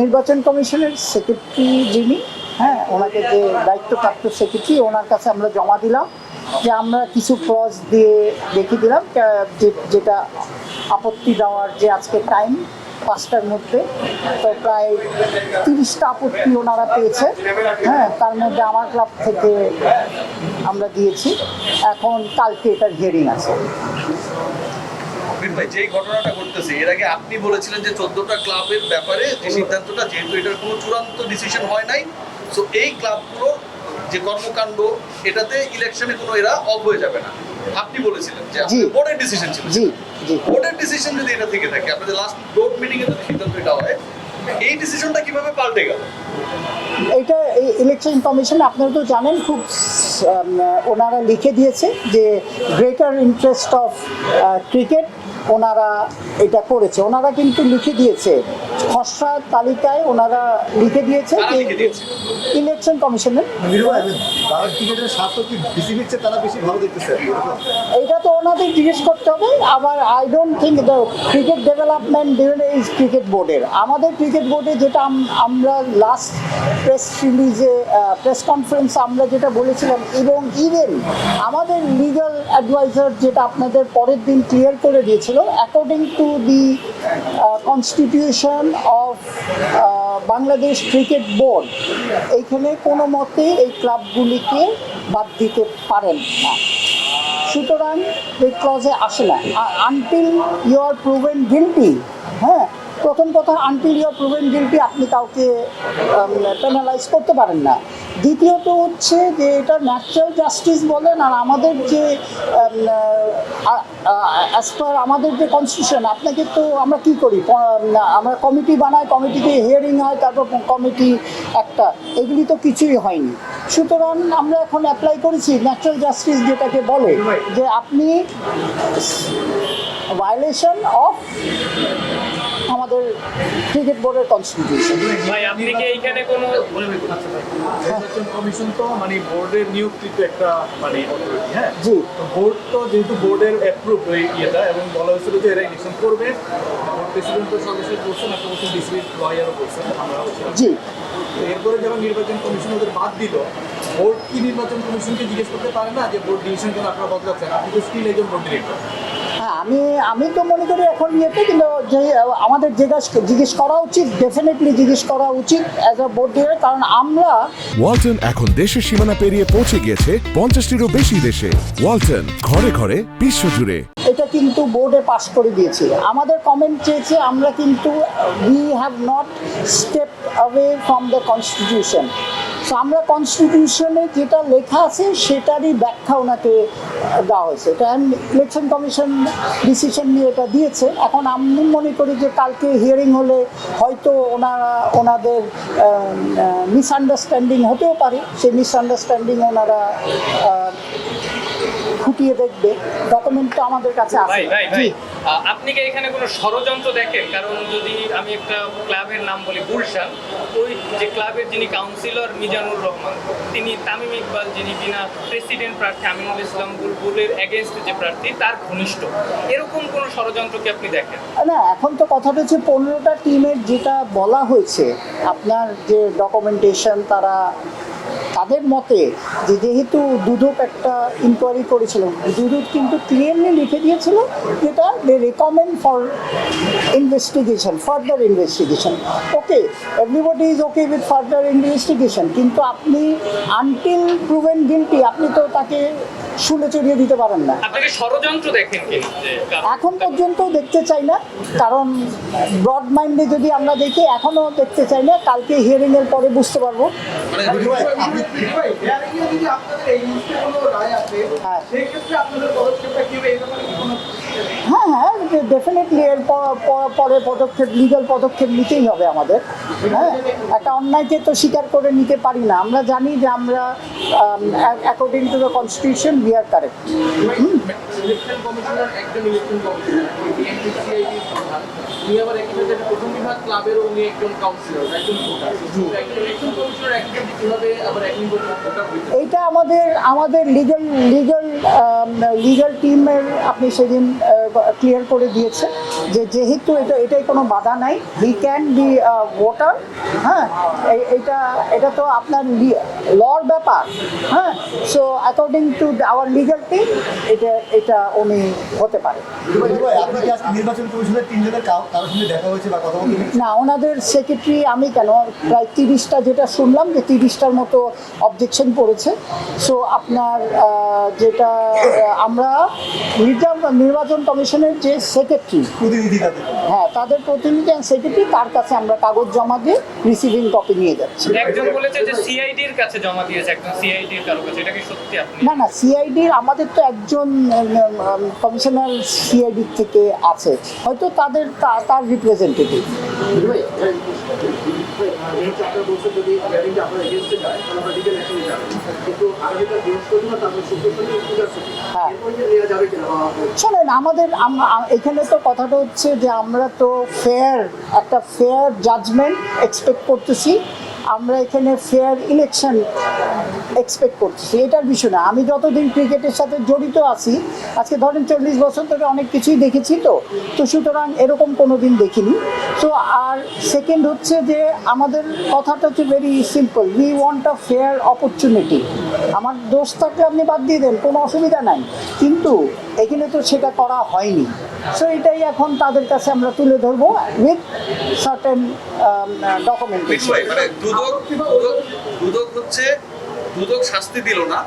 নির্বাচন কমিশনের সেক্রেটারি যিনি হ্যাঁ ওনাকে যে দায়িত্বপ্রাপ্ত সেক্রেটারি ওনার কাছে আমরা জমা দিলাম যে আমরা কিছু ক্লজ দিয়ে দেখিয়ে দিলাম যেটা আপত্তি দেওয়ার যে আজকে টাইম পাঁচটার মধ্যে, তো প্রায় তিরিশটা আপত্তি ওনারা পেয়েছে হ্যাঁ তার মধ্যে আমার ক্লাব থেকে আমরা দিয়েছি, এখন কালকে এটার হিয়ারিং আছে। বীর ভাই যেই ঘটনাটা ঘটতেছে এর আগে আপনি বলেছিলেন যে চোদ্দটা ক্লাবের ব্যাপারে যে সিদ্ধান্তটা যেহেতু এটার কোনো চূড়ান্ত ডিসিশন হয় নাই সো এই ক্লাবগুলো যে কর্মকাণ্ড এটাতে ইলেকশনে কোনো এরা অফ হয়ে যাবে না। আপনি বলেছিলেন যে। বোর্ডের ডিসিশন ছিল। জি জি। বোর্ডের ডিসিশন যদি এটা থেকে থাকে আপনাদের লাস্ট বোর্ড মিটিং এ যদি সিদ্ধান্ত এটা হয় এই ডিসিশনটা কীভাবে পাল্টে গেল? এইটা এই ইলেকশন কমিশন আপনারা তো জানেন খুব ওনারা লিখে দিয়েছে যে গ্রেটার ইন্টারেস্ট অফ ক্রিকেট ওনারা এটা করেছে। ওনারা কিন্তু লিখে দিয়েছে। খসড়া তালিকায় ওনারা লিখে দিয়েছে? ইলেকশন কমিশনের এইটা তো ওনাদের জিজ্ঞেস করতে হবে। আবার I don't think the cricket development is cricket বোর্ডের আমাদের ক্রিকেট বোর্ডে যেটা আমরা লাস্ট প্রেস রিলিজে প্রেস কনফারেন্স আমরা যেটা বলেছিলাম এবং ইভেন আমাদের লিগাল অ্যাডভাইজার যেটা আপনাদের পরের দিন ক্লিয়ার করে দিয়েছিল according to the constitution of Bangladesh cricket board এইখানে কোনো মতে এই ক্লাবগুলিকে বাদ দিতে পারেন না। সুতরাং এই ক্লজে আসে না। Until you are proven guilty হ্যাঁ? প্রথম কথা until you are proven guilty আপনি কাউকে পেনালাইজ করতে পারেন না। দ্বিতীয়ত হচ্ছে যে এটা ন্যাচারাল জাস্টিস বলেন আর আমাদের যে অ্যাজ পার আমাদের যে কনস্টিটিউশন আপনাকে তো আমরা কি করি? আমরা কমিটি বানাই কমিটিতে হিয়ারিং হয় তারপর কমিটি একটা। এগুলি তো কিছুই হয়নি। সুতরাং আমরা এখন অ্যাপ্লাই করেছি ন্যাচারাল জাস্টিস যেটাকে বলে যে আপনি ভায়োলেশন অফ আমাদের ক্রিকেট বোর্ডের কনস্টিটিউশন ভাই আপনি কি এইখানে কোনো নির্বাচন কমিশন তো মানে বোর্ডের নিয়োগকৃত একটা মানে অথরিটি হ্যাঁ? বোর্ড। তো যেহেতু বোর্ডের অ্যাপ্রুভ ওই ইয়েটা এবং বলা হয়েছিল যে এরা ইলেকশন করবে বোর্ড প্রেসিডেন্ট তো সদস্য বলছেন একটা বলছেন ডিসিবি লয়ারও বলছেন আমরা জি। এরপরে যখন নির্বাচন কমিশন ওদের বাদ দিল বোর্ড কি নির্বাচন কমিশনকে জিজ্ঞেস করতে পারে না যে বোর্ড ডিসিশন কেন আপনারা বদলাচ্ছেন? আপনি তো স্টিল একজন বোর্ড ডিরেক্টর হ্যাঁ আমি আমি তো মনে করি এখন ইয়েতে কিন্তু যে আমাদের জিজ্ঞেস জিজ্ঞেস করা উচিত ডেফিনেটলি জিজ্ঞেস করা উচিত অ্যাজ আ বোর্ড কারণ আমরা ওয়ালটন এখন দেশের সীমানা পেরিয়ে পৌঁছে গিয়েছে পঞ্চাশটিরও বেশি দেশে। ওয়ালটন ঘরে ঘরে বিশ্বজুড়ে। এটা কিন্তু বোর্ডে পাস করে দিয়েছি। আমাদের কমেন্ট চেয়েছে আমরা কিন্তু we have not step away from the constitution আমরা কনস্টিটিউশনে যেটা লেখা আছে, সেটারই ব্যাখ্যা ওনাকে দেওয়া হয়েছে। এটা ইলেকশন কমিশন ডিসিশন নিয়ে এটা দিয়েছে। এখন আমি মনে করি যে কালকে হিয়ারিং হলে হয়তো ওনারা ওনাদের মিসআন্ডারস্ট্যান্ডিং হতেও পারে। সেই মিসআন্ডারস্ট্যান্ডিং ওনারা খুঁটিয়ে দেখবে। ডকুমেন্ট তো আমাদের কাছে আছে। জি। আপনি কি এখানে কোনো ষড়যন্ত্র দেখেন? কারণ যদি আমি একটা ক্লাবের নাম বলি গুলশান ওই যে ক্লাবের যিনি কাউন্সিলর মিজানুর রহমান তিনি তামিম ইকবাল যিনি কিনা প্রেসিডেন্ট প্রার্থী আমিনুল ইসলাম বুলবুলের এগেনস্ট যে প্রার্থী তার ঘনিষ্ঠ। এরকম কোনো ষড়যন্ত্র কি আপনি দেখেন? না এখন তো কথাটা হচ্ছে পনেরোটা টিমের যেটা বলা হয়েছে আপনার যে ডকুমেন্টেশন তারা তাদের মতে যে যেহেতু দুদক একটা ইনকোয়ারি করেছিল দুদক কিন্তু ক্লিয়ারলি লিখে দিয়েছিল যেটা they recommend for investigation further investigation okay everybody is okay with further investigation কিন্তু আপনি আনটিল প্রুভেন গিলটি আপনি তো তাকে শুলে চড়িয়ে দিতে পারেন না। ষড়যন্ত্র দেখেন এখন পর্যন্ত দেখতে চাই না কারণ ব্রড মাইন্ডে যদি আমরা দেখি এখনও দেখতে চাই না কালকে হিয়ারিং এর পরে বুঝতে পারব। মানে হ্যাঁ? হ্যাঁ হ্যাঁ ডেফিনেটলি এর পরে পদক্ষেপ লিগাল পদক্ষেপ নিতেই হবে আমাদের হ্যাঁ? একটা অন্যায়কে তো স্বীকার করে নিতে পারি না। আমরা জানি যে আমরা according to the constitution we are correct election commissioner একজন ইলেকশন কমিশনার এনপিসিআইডি প্রধান। উনি আবার একই সাথে প্রথম বিভাগ ক্লাবেরও উনি একজন কাউন্সিলর একজন ভোটার। একজন ইলেকশন কমিশনার একজন কীভাবে আবার একই এইটা আমাদের আমাদের লিগাল লিগাল লিগাল টিমের আপনি সেদিন ক্লিয়ার করে দিয়েছে যে যেহেতু এটা এটাই কোনো বাধা নাই। হি ক্যান বি ভোটার হ্যাঁ? এটা এটা তো আপনার লর ব্যাপার হ্যাঁ? So according to our legal team এটা এটা উনি হতে পারে। না ওনাদের সেক্রেটারি আমি কেন? প্রায় তিরিশটা যেটা শুনলাম যে তিরিশটার মতো অবজেকশন পড়েছে। সো আপনার যেটা আমরা নির্বাচন কমিশনের যে সেক্রেটারি হ্যাঁ তাদের প্রতিনিধি অ্যান্ড সেক্রেটারি তার কাছে আমরা কাগজ জমা দিয়ে রিসিভিং কপি নিয়ে যাচ্ছি। একজন বলেছে যে সিআইডির কাছে জমা দিয়েছে একজন সিআইডির কারও কাছে এটা কি সত্যি আপনি? না না সিআইডির আমাদের তো একজন কমিশনার সিআইডির থেকে আছে। হয়তো তাদের তার রিপ্রেজেন্টেটিভ আপনারা বলছেন যদি হিয়ারিংটা আপনার এগেনস্টে যায় তাহলে আমরা লিগেল অ্যাকশনে যাব। কিন্তু আগামীকাল বৃহস্পতিবার তারপরে শুক্রবার পূজা ছুটি হ্যাঁ। শোনেন আমাদের এখানে তো কথাটা হচ্ছে যে আমরা তো ফেয়ার একটা ফেয়ার জাজমেন্ট এক্সপেক্ট করতেছি। আমরা এখানে ফেয়ার ইলেকশন এক্সপেক্ট করছি এটার বিষয় না। আমি যতদিন ক্রিকেটের সাথে জড়িত আছি, আজকে ধরেন চল্লিশ বছর ধরে অনেক কিছুই দেখেছি তো তো সুতরাং এরকম কোনো দিন দেখিনি। তো আর সেকেন্ড হচ্ছে যে আমাদের কথাটা হচ্ছে very simple we want a fair opportunity আমার দোষ থাকলে আপনি বাদ দিয়ে দেন, কোনো অসুবিধা নাই। কিন্তু এখানে তো সেটা করা হয়নি। সো এটাই এখন তাদের কাছে আমরা তুলে ধরবো উইথ সার্টেন ডকুমেন্ট মানে দুদক দুদক হচ্ছে দুদক শাস্তি দিল না।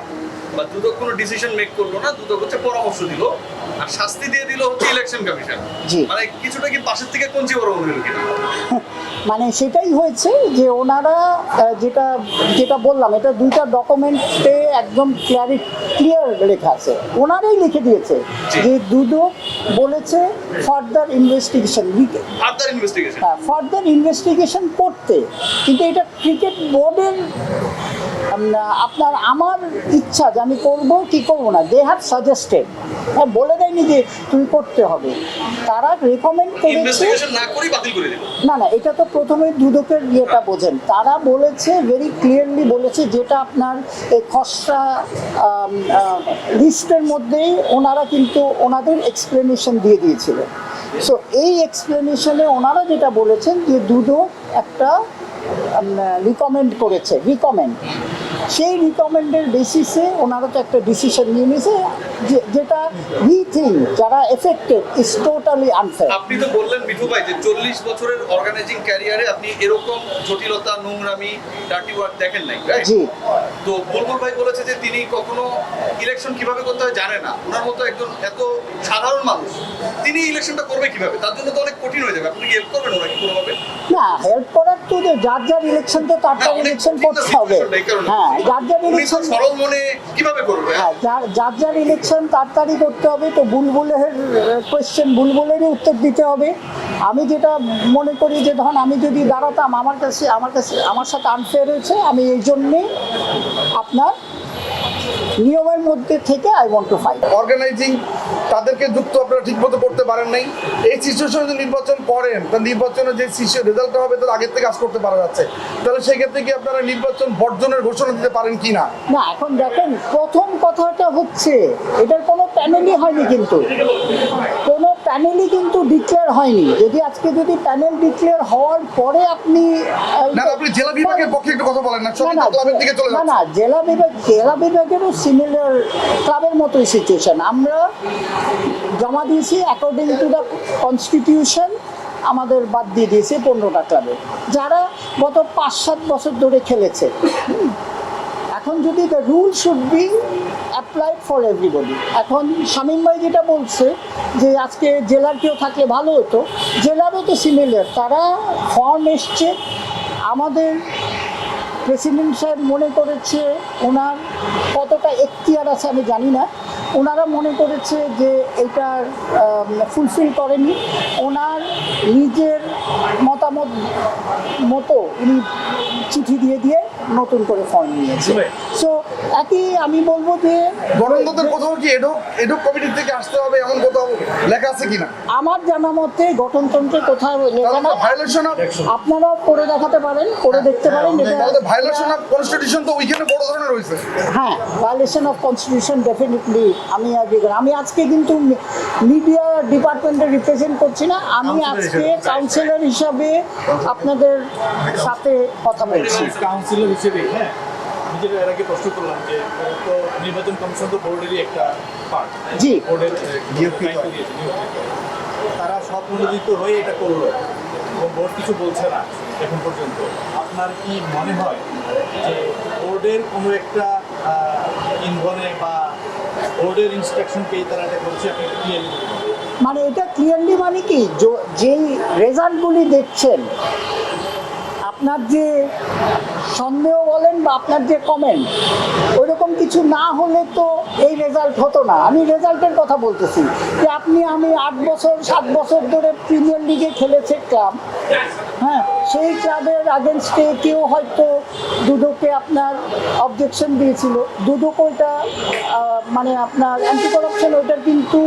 বা দুদক কোনো ডিসিশন মেক করল না দুদক হচ্ছে পরামর্শ দিল আর শাস্তি দিয়ে দিল হচ্ছে ইলেকশন কমিশন। মানে কিছুটা কি পাশের থেকে কঞ্চি বড় মনে হলো কিনা? মানে সেটাই হয়েছে যে ওনারা যেটা যেটা বললাম এটা দুইটা ডকুমেন্টে একদম ক্লিয়ারি ক্লিয়ার লেখা আছে। ওনারাই লিখে দিয়েছে যে দুদক বলেছে ফার্দার ইনভেস্টিগেশন ফার্দার ইনভেস্টিগেশন হ্যাঁ ফার্দার ইনভেস্টিগেশন করতে। কিন্তু এটা ক্রিকেট বোর্ডের আপনার আমার ইচ্ছা যে আমি করব কি করব না দে হ্যাভ সাজেস্টেড হ্যাঁ বলে দেয়নি যে তুমি করতে হবে। তারা রেকমেন্ড করেছে। না না না এটা তো প্রথমে দুদকের ইয়েটা বোঝেন। তারা বলেছে ভেরি ক্লিয়ারলি বলেছে যেটা আপনার এই খসড়া লিস্টের মধ্যেই ওনারা কিন্তু ওনাদের এক্সপ্লেনেশন দিয়ে দিয়েছিলেন সো এই এক্সপ্লেনেশনে ওনারা যেটা বলেছেন যে দুদক একটা রিকমেন্ড করেছে রিকমেন্ড সেই রিকমেন্ডের বেসিসে ওনারা তো একটা ডিসিশন নিয়ে নিয়েছে যেটা উই থিঙ্ক যারা এফেক্টেড ইজ টোটালি আনফেয়ার আপনি তো বললেন মিঠু ভাই যে চল্লিশ বছরের অর্গানাইজিং ক্যারিয়ারে আপনি এরকম জটিলতা নোংরামি ডার্টি ওয়ার্ক দেখেন নাই? জি। তো বুলবুল ভাই বলেছে যে তিনি কখনো ইলেকশন কীভাবে করতে হয় জানে না। ওনার মতো একজন এত সাধারণ মানুষ তিনি ইলেকশনটা করবে কীভাবে? তার জন্য তো অনেক কঠিন হয়ে যাবে। আপনি কি হেল্প করবেন ওরা কি কোনোভাবে? না হেল্প করার তো যে যার যার ইলেকশন তো তার তার ইলেকশন করতে হবে। হ্যাঁ যার যার ইলেকশন সরল মনে কীভাবে করবে? হ্যাঁ যার যার যার ইলেকশন তাড়াতাড়ি করতে হবে। তো বুলবুলের কোয়েশ্চেন বুলবুলেরই উত্তর দিতে হবে। আমি যেটা মনে করি যে ধরুন আমি যদি দাঁড়াতাম আমার কাছে আমার কাছে আমার সাথে আনফেয়ার হয়েছে আমি এই জন্যেই আপনার নিয়মের মধ্যে থেকে I want to fight organising তাদেরকে যুক্ত আপনারা ঠিকমতো করতে পারেন নাই। এই সিচুয়েশনে যদি নির্বাচন করেন তা নির্বাচনের যে রেজাল্টটা হবে তার আগের থেকে কাজ করতে পারা যাচ্ছে। তাহলে সেক্ষেত্রে কি আপনারা নির্বাচন বর্জনের ঘোষণা দিতে পারেন কি না না এখন দেখেন প্রথম কথাটা হচ্ছে এটার কোনো প্যানেলই হয়নি কিন্তু। কোনো প্যানেলই কিন্তু ডিক্লেয়ার হয়নি। যদি আজকে যদি প্যানেল ডিক্লেয়ার হওয়ার পরে আপনি না না, আপনি জেলা বিভাগের পক্ষে একটু কথা বলেন না না সবই না তো ক্লাবের দিকে চলে না না জেলা বিভাগ জেলা বিভাগেরও সিমিলার ক্লাবের মতোই সিচুয়েশন আমরা জমা দিয়েছি অ্যাকর্ডিং টু দ্য কনস্টিটিউশন আমাদের বাদ দিয়ে দিয়েছে পনেরোটা ক্লাবে। যারা গত পাঁচ সাত বছর ধরে খেলেছে। এখন যদি the rule should be applied for everybody এখন শামীম ভাই যেটা বলছে যে আজকে জেলার কেউ থাকলে ভালো হতো, জেলারও তো সিমিলার তারা ফর্ম এসছে, আমাদের প্রেসিডেন্ট সাহেব মনে করেছে ওনার কতটা এখতিয়ার আছে আমি জানি না, ওনারা মনে করেছে যে এটার ফুলফিল করেনি, ওনার নিজের মতামত মতো উনি চিঠি দিয়ে দিয়ে নতুন করে ফর্ম নিয়েছে। সো একই আমি বলব যে গণতন্ত্রের কোথাও কি এডো এডো কমিটি থেকে আসতে হবে এমন কোথাও লেখা আছে কিনা? আমার জানা মতে গঠনতন্ত্রে কোথাও লেখা না ভায়োলেশন অফ আপনারাও পড়ে দেখাতে পারেন পড়ে দেখতে পারেন। তাহলে এটা ভায়োলেশন অফ কনস্টিটিউশন তো ওইখানে বড় ধরনের রয়েছে হ্যাঁ ভায়োলেশন অফ কনস্টিটিউশন ডেফিনেটলি আমি করি। আমি আজকে কিন্তু মিডিয়া ডিপার্টমেন্টে রিপ্রেজেন্ট করছি না। আমি আজকে। কাউন্সিলর হিসাবে আপনাদের সাথে কথা বলছি। কাউন্সিলর হিসেবে হ্যাঁ আমি যেটা এর আগে প্রশ্ন করলাম যে তো নির্বাচন কমিশন তো বোর্ডেরই একটা পার্ট জি। বোর্ডের। তারা সব অনুমোদিত হয়ে এটা করল। এবং বোর্ড কিছু বলছে না এখন পর্যন্ত। আপনার কি মনে হয় যে বোর্ডের কোনো একটা ইনভলভে বা বোর্ডের ইনস্ট্রাকশন পেয়ে তারা এটা করছে? আপনি ক্লিয়ারলি মানে এটা ক্লিয়ারলি মানে কি? যো- যেই রেজাল্টগুলি দেখছেন আপনার যে সন্দেহ বলেন বা আপনার যে কমেন্ট ওইরকম কিছু না হলে তো এই রেজাল্ট হতো না। আমি রেজাল্টের কথা বলতেছি যে আপনি, আমি আট বছর, সাত বছর ধরে প্রিমিয়ার লিগে খেলেছে ক্লাব হ্যাঁ সেই ক্লাবের আগেনস্টে কেউ হয়তো দুদোকে আপনার অবজেকশন দিয়েছিল। দুদক ওইটা মানে আপনার অ্যান্টি করাপশন ওইটার কিন্তু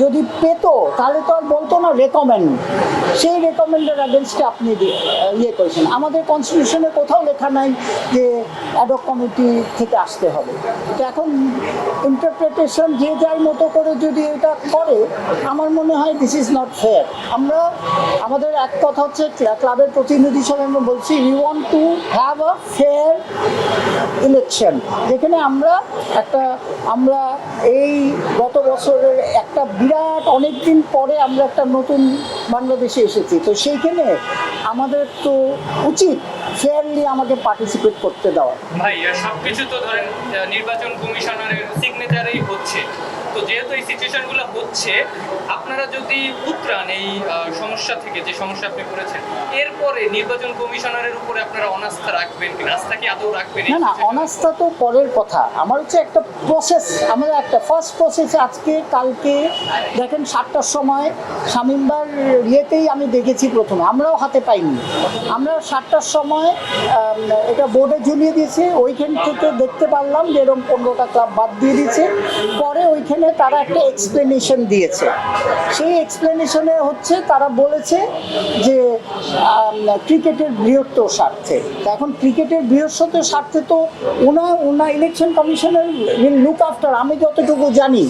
যদি পেতো, তাহলে তো আর বলতো না রেকমেন্ড সেই রেকমেন্ডের অ্যাগেনস্টে আপনি ইয়ে করেছেন। আমাদের কনস্টিটিউশনে কোথাও লেখা নাই যে অ্যাডক কমিটি থেকে আসতে হবে। তো এখন ইন্টারপ্রিটেশন যে যার মতো করে যদি এটা করে, আমার মনে হয় দিস ইজ নট ফেয়ার আমরা, আমাদের এক কথা হচ্ছে ক্লাবের প্রতিনিধি হিসাবে আমরা বলছি we want to have a fair election যেখানে আমরা একটা, আমরা এই গত বছরের একটা বিরাট অনেক দিন পরে আমরা একটা নতুন বাংলাদেশে এসেছি। তো সেইখানে আমাদের তো উচিত ফেয়ারলি আমাকে পার্টিসিপেট করতে দেওয়া। ভাই সবকিছু তো ধরেন নির্বাচন কমিশনারের সিগনেচারেই হচ্ছে। তো যেহেতু এই সিচুয়েশনগুলো হচ্ছে আপনারা যদি উতরান এই সমস্যা থেকে যে সমস্যা আপনি করেছেন এরপরে নির্বাচন কমিশনারের উপরে আপনারা অনাস্থা রাখবেন কিনা আস্থা কি আদৌ রাখবেন না না অনাস্থা তো পরের কথা। আমার হচ্ছে একটা প্রসেস আমাদের একটা ফার্স্ট প্রসেস আজকে কালকে দেখেন সাতটার সময় শামিমবার ইয়েতেই আমি দেখেছি প্রথমে আমরাও হাতে পাইনি। আমরা সাতটার সময় এটা বোর্ডে ঝুলিয়ে দিয়েছে ওইখান থেকে দেখতে পারলাম যে এরকম পনেরোটা ক্লাব বাদ দিয়ে দিয়েছে। পরে ওইখানে তারা একটা এক্সপ্লেনেশন দিয়েছে। সেই এক্সপ্লেনেশনে হচ্ছে তারা বলেছে যে ক্রিকেটের বৃহত্তর স্বার্থে। এখন ক্রিকেটের বৃহস্পতির স্বার্থে তো ওনা ওনা ইলেকশন কমিশনের উইল লুক আফটার আমি যতটুকু জানি,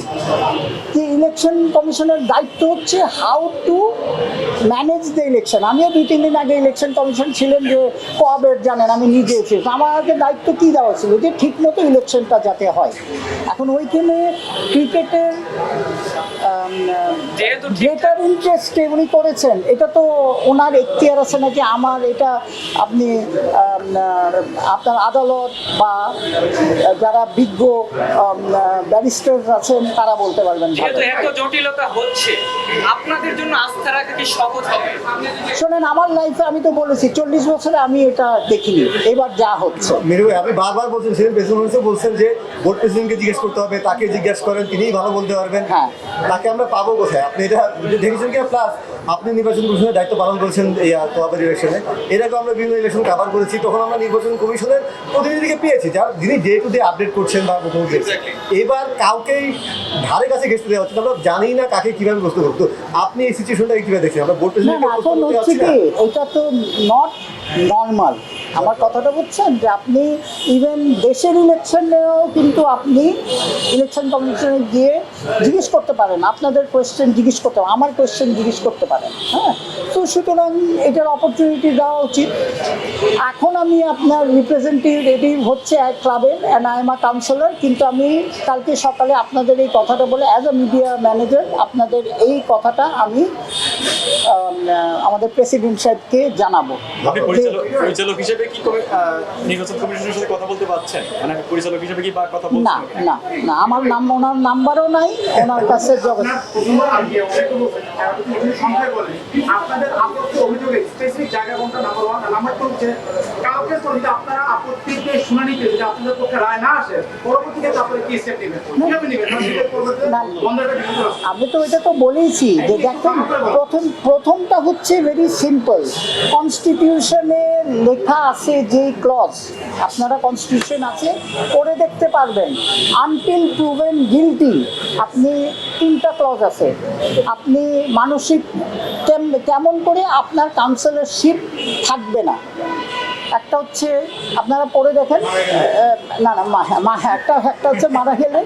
যে ইলেকশন কমিশনের দায়িত্ব হচ্ছে how to manage the election আমিও দুই, তিন দিন আগে ইলেকশন কমিশন ছিলেন যে কবে জানেন, আমি নিজে এসেছি। আমার আগে দায়িত্ব কী দেওয়া ছিল? যে ঠিকমতো ইলেকশনটা যাতে হয়। এখন ওইখানে ক্রিকেটের যেহেতু ঠিক- গ্রেটার ইন্টারেস্টে উনি করেছেন? এটা তো ওনার এখতিয়ার আছে নাকি আমার এটা আপনি আপনার আদালত বা যারা বিজ্ঞ ব্যারিস্টার আছেন তারা বলতে পারবেন যেহেতু এত জটিলতা হচ্ছে আপনাদের জন্য আস্থা রাখা কি সহজ হবে? শোনেন আমার লাইফে আমি তো বলেছি চল্লিশ বছরে আমি এটা দেখিনি। এবার যা হচ্ছে। মেরু আপনি বারবার বলছেন বলছেন যে বোর্ড প্রেসিডেন্টকে জিজ্ঞেস করতে হবে তাকে জিজ্ঞেস করেন তিনিই ভালো বলতে পারবেন। হ্যাঁ। তাকে আমরা পাবো কোথায়? আপনি এটা দেখেছেন কি? প্লাস আপনি নির্বাচন কমিশনের দায়িত্ব পালন করেছেন এই ক্লাবের ইলেকশনে। এর আগে আমরা বিভিন্ন ইলেকশন কভার করেছি। তখন আমরা নির্বাচন কমিশনের প্রতিনিধিকে পেয়েছি যার যিনি ডে টু ডে আপডেট করছেন বা মুখোমুখি এবার কাউকেই ধারে কাছে ঘেসতে দেওয়া হচ্ছে। আমরা জানি না কাকে কীভাবে প্রশ্ন করতো আপনি এই সিচুয়েশনটাকে কীভাবে দেখছেন? আমরা বোর্ড এটা তো নট নর্মাল আমার কথাটা বুঝছেন যে আপনি ইভেন দেশের ইলেকশনেও কিন্তু আপনি ইলেকশন কমিশনে গিয়ে জিজ্ঞেস করতে পারেন। আপনাদের কোয়েশ্চেন জিজ্ঞেস করতে পারেন আমার কোয়েশ্চেন জিজ্ঞেস করতে পারেন হ্যাঁ? তো সুতরাং এটার অপরচুনিটি দেওয়া উচিত। এখন আমি আপনার রিপ্রেজেন্টেটিভ হচ্ছে এক ক্লাবের and I am a councillor কিন্তু আমি কালকে সকালে আপনাদের এই কথাটা বলে অ্যাজ আ মিডিয়া ম্যানেজার আপনাদের এই কথাটা আমি আমাদের প্রেসিডেন্ট সাহেবকে জানাব। পরিচালক হিসেবে কি নির্বাচন কমিশনের সাথে কথা বলতে পারছেন? মানে পরিচালক হিসেবে কি বা কথা বলছেন না না না আমার নাম ওনার নাম্বারও নাই ওনার কাছে আপনাদের আপত্তি অভিযোগে স্পেসিফিক জায়গা কোনটা নাম্বার ওয়ান নাম্বার টু হচ্ছে কাউকে তো আপনারা শুনানিতে যদি আপনাদের পক্ষে রায় না আসে পরবর্তীতে আপনারা কি স্টেপ নেবেন? কীভাবে নেবেন। আমি তো এটা তো বলেইছি যে দেখুন প্রথম প্রথমটা হচ্ছে ভেরি সিম্পল কনস্টিটিউশনে লেখা আছে যে ক্লজ আপনারা কনস্টিটিউশন আছে, পড়ে দেখতে পারবেন। আনটিল প্রুভেন গিলটি আপনি তিনটা ক্লজ আছে। আপনি মানসিক কেম- কেমন করে আপনার কাউন্সিলরশিপ থাকবে না। একটা হচ্ছে আপনারা পড়ে দেখেন না না মা মা একটা একটা হচ্ছে মারা গেলে।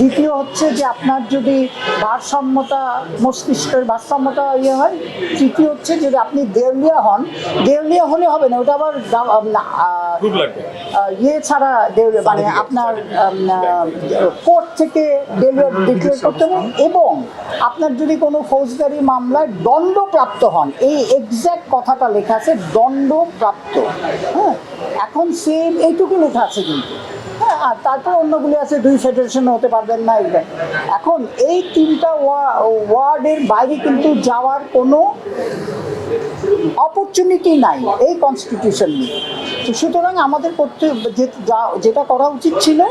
দ্বিতীয় হচ্ছে যে আপনার যদি ভারসাম্যতা মস্তিষ্কের ভারসাম্যতা ইয়ে হয় তৃতীয় হচ্ছে যদি আপনি দেউলিয়া হন দেউলিয়া হলে হবে না ওটা আবার ইয়ে ছাড়া দেউলিয়া মানে আপনার কোর্ট থেকে ডিক্লেয়ার করতে হবে এবং আপনার যদি কোনো ফৌজদারি মামলায় দণ্ডপ্রাপ্ত হন এই এক্স্যাক্ট কথাটা লেখা আছে দণ্ডপ্রাপ্ত। হ্যাঁ এখন সেম এইটুকু লেখা আছে কিন্তু। হ্যাঁ আর তারপর অন্যগুলি আছে, দুই ফেডারেশন হতে পারবেন না এটা এখন এই তিনটা ওয়া- ওয়ার্ডের বাইরে কিন্তু যাওয়ার কোনো অপরচুনিটি নাই এই কনস্টিটিউশন নিয়ে। তো সুতরাং আমাদের করতে যেটা করা উচিত ছিল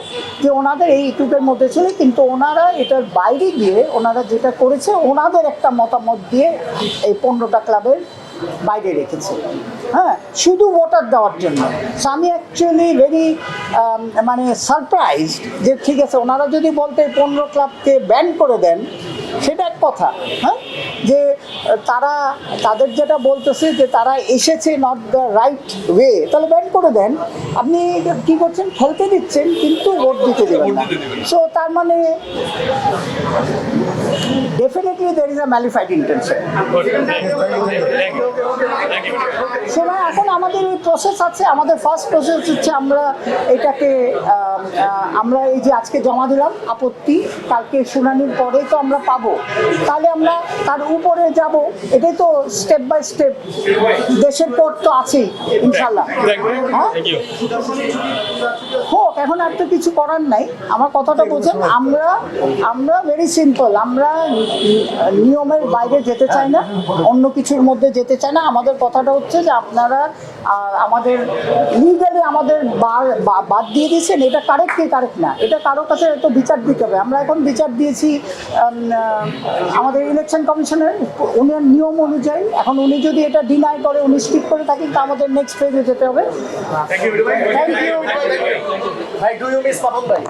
যে ওনাদের এই ইউটিউবের মধ্যে ছিল, কিন্তু ওনারা এটার বাইরে গিয়ে, ওনারা যেটা করেছে, ওনাদের একটা মতামত দিয়ে এই পনেরোটা ক্লাবের বাইরে রেখেছে। হ্যাঁ শুধু ভোটার দেওয়ার জন্য। সো আমি অ্যাকচুয়ালি ভেরি মানে সারপ্রাইজড যে ঠিক আছে, ওনারা যদি বলতে পনেরো ক্লাবকে ব্যান করে দেন সেটা এক কথা হ্যাঁ? যে তারা তাদের যেটা বলতেছে যে তারা এসেছে নট দ্য রাইট ওয়ে তাহলে ব্যান করে দেন। আপনি কি করছেন? খেলতে দিচ্ছেন কিন্তু ভোট দিতে দেবেন না। সো তার মানে definitely there is a malafide intention সময় এখন আমাদের এই প্রসেস আছে আমাদের ফার্স্ট প্রসেস হচ্ছে আমরা এটাকে আমরা এই যে আজকে জমা দিলাম আপত্তি কালকে শুনানির পরে তো আমরা পাবো। তাহলে আমরা তার উপরে যাব। এটাই তো স্টেপ বাই স্টেপ দেশের পর তো আছেই ইনশাল্লাহ হ্যাঁ? হোক, এখন আর তো কিছু করার নাই। আমার কথাটা বোঝেন, আমরা আমরা ভেরি সিম্পল আমরা নিয়মের বাইরে যেতে চাই না, অন্য কিছুর মধ্যে যেতে চাই না। আমাদের কথাটা হচ্ছে যে আপনারা আমাদের লিগালি আমাদের বা- বা- বাদ দিয়ে দিয়েছেন এটা কারেক্ট কি কারেক্ট না এটা কারোর কাছে তো বিচার দিতে হবে আমরা এখন বিচার দিয়েছি আমাদের ইলেকশন কমিশনের উনি নিয়ম অনুযায়ী এখন উনি যদি এটা ডিনাই করে উনি স্টিক করে থাকেন তা আমাদের নেক্সট ফেজে যেতে হবে থ্যাংক ইউ ভাই ডু ইউ মিস পাপন ভাই